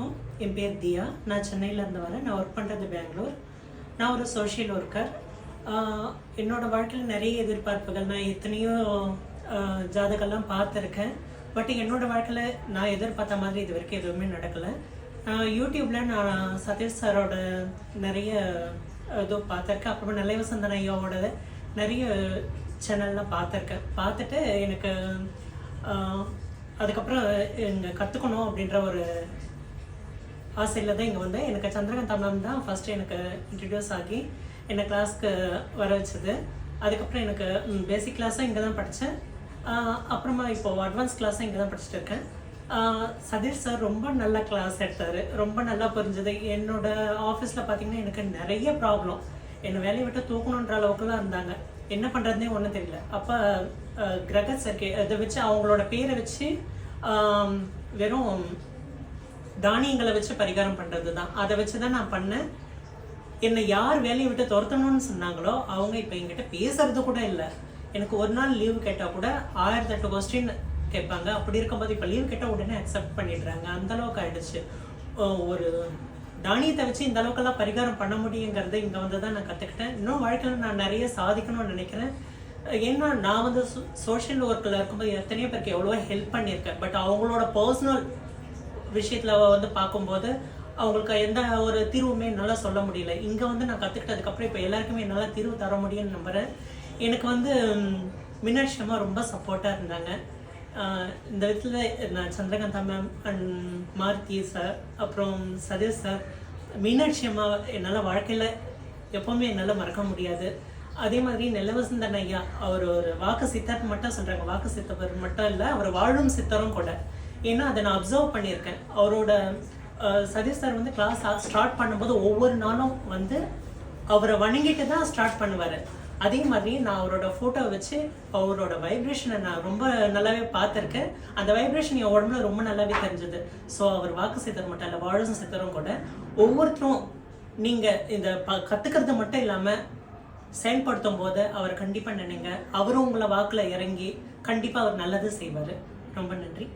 வணக்கம். என் பேர் தியா. நான் சென்னையிலேருந்து வரேன். நான் ஒர்க் பண்ணுறது பெங்களூர். நான் ஒரு சோஷியல் ஒர்க்கர் என்னோடய வாழ்க்கையில் நிறைய எதிர்பார்ப்புகள். நான் எத்தனையோ ஜாதகெல்லாம் ஜாதகம்லாம் பார்த்துருக்கேன். பட் என்னோடய வாழ்க்கையில் நான் எதிர்பார்த்த மாதிரி இது வரைக்கும் எதுவுமே நடக்கலை. யூடியூப்பில் நான் சதீஷ் சாரோட நிறைய இதோ பார்த்துருக்கேன். அப்புறமா நிலை வசந்தன் ஐயாவோட நிறைய சேனல்லாம் பார்த்துருக்கேன். பார்த்துட்டு எனக்கு அதுக்கப்புறம் இங்கே கற்றுக்கணும் அப்படின்ற ஒரு ஆசையில் தான் இங்கே வந்தேன். எனக்கு சந்திரகாந்த் மேம் தான் ஃபஸ்ட்டு எனக்கு இன்ட்ரடியூஸ் ஆகி என்னை கிளாஸ்க்கு வர வச்சது. அதுக்கப்புறம் எனக்கு பேசிக் கிளாஸும் இங்கே தான் படித்தேன் அப்புறமா இப்போ அட்வான்ஸ் கிளாஸும் இங்கே தான் படிச்சுட்டு இருக்கேன். சதீஷ் சார் ரொம்ப நல்ல கிளாஸ் எடுத்தார். ரொம்ப நல்லா புரிஞ்சுது. என்னோட ஆஃபீஸில் பார்த்தீங்கன்னா எனக்கு நிறைய ப்ராப்ளம் என்னை வேலையை விட்டு தூக்கணுன்ற அளவுக்குலாம் இருந்தாங்க. என்ன பண்ணுறதுனே ஒன்றும் தெரியல. அப்போ கிரகத் சர்க்கை அதை வச்சு அவங்களோட பேரை வச்சு வெறும் தானியங்களை வச்சு பரிகாரம் பண்ணுறது தான் அதை வச்சு தான் நான் பண்ணேன். என்னை யார் வேலையை விட்டு துரத்தணும்னு சொன்னாங்களோ அவங்க இப்போ என்கிட்ட பேசுறது கூட இல்லை. எனக்கு ஒரு நாள் லீவு கேட்டால் கூட ஆயிரத்தி எட்டு கொஸ்டின் கேட்பாங்க. அப்படி இருக்கும்போது இப்போ லீவ் கேட்டால் உடனே அக்செப்ட் பண்ணிடுறாங்க. அந்த அளவுக்கு ஆயிடுச்சு. ஒரு தானியத்தை வச்சு இந்த அளவுக்கெல்லாம் பரிகாரம் பண்ண முடியுங்கிறத இங்கே வந்து தான் நான் கற்றுக்கிட்டேன் இன்னும் வாழ்க்கையில் நான் நிறைய சாதிக்கணும்னு நினைக்கிறேன். ஏன்னா நான் வந்து சோஷியல் ஒர்க்கில் இருக்கும்போது எத்தனையோ பேருக்கு எவ்வளோ ஹெல்ப் பண்ணியிருக்கேன். பட் அவங்களோட பர்சனல் விஷயத்தில் வந்து பார்க்கும்போது அவங்களுக்கு எந்த ஒரு தீர்வுமே என்னால் சொல்ல முடியல. இங்கே வந்து நான் கற்றுக்கிட்டதுக்கப்புறம் இப்போ எல்லாருக்குமே என்னால் தீர்வு தர முடியும்னு நம்புகிறேன் எனக்கு வந்து மீனாட்சி அம்மா ரொம்ப சப்போர்ட்டாக இருந்தாங்க. இந்த விதத்தில் நான் Chandrakantha ma'am and Maruthi sir அப்புறம் சதீஷ் சார் மீனாட்சி அம்மா என்னால் வாழ்க்கையில் எப்போவுமே என்னால் மறக்க முடியாது. அதே மாதிரி நிலவசந்தன் ஐயா அவர் ஒரு வாக்கு சித்தர் மட்டும் சொல்கிறாங்க வாக்கு சித்தவர் மட்டும் இல்லை அவர் வாழும் சித்தரும் கூட. ஏன்னா அதை நான் அப்சர்வ் பண்ணியிருக்கேன். அவரோட அஹ், சதீஷ் சார் வந்து கிளாஸ் ஸ்டார்ட் பண்ணும்போது ஒவ்வொரு நாளும் வந்து அவரை வணங்கிட்டு தான் ஸ்டார்ட் பண்ணுவார். அதே மாதிரி நான் அவரோட ஃபோட்டோ வச்சு அவரோட வைப்ரேஷனை நான் ரொம்ப நல்லாவே பார்த்துருக்கேன். அந்த வைப்ரேஷன் என் உடம்புல ரொம்ப நல்லாவே தெரிஞ்சது. ஸோ அவர் வாக்கு சித்தர் மட்டும் இல்லை வாழும் சித்தரும் கூட ஒவ்வொருத்தரும் நீங்கள் இந்த ப கற்றுக்கிறது மட்டும் இல்லாமல் செயல்படுத்தும் போது அவர் கண்டிப்பாக நினைங்க. அவரும் உங்களை வாக்கில் இறங்கி கண்டிப்பாக அவர் நல்லது செய்வார். ரொம்ப நன்றி.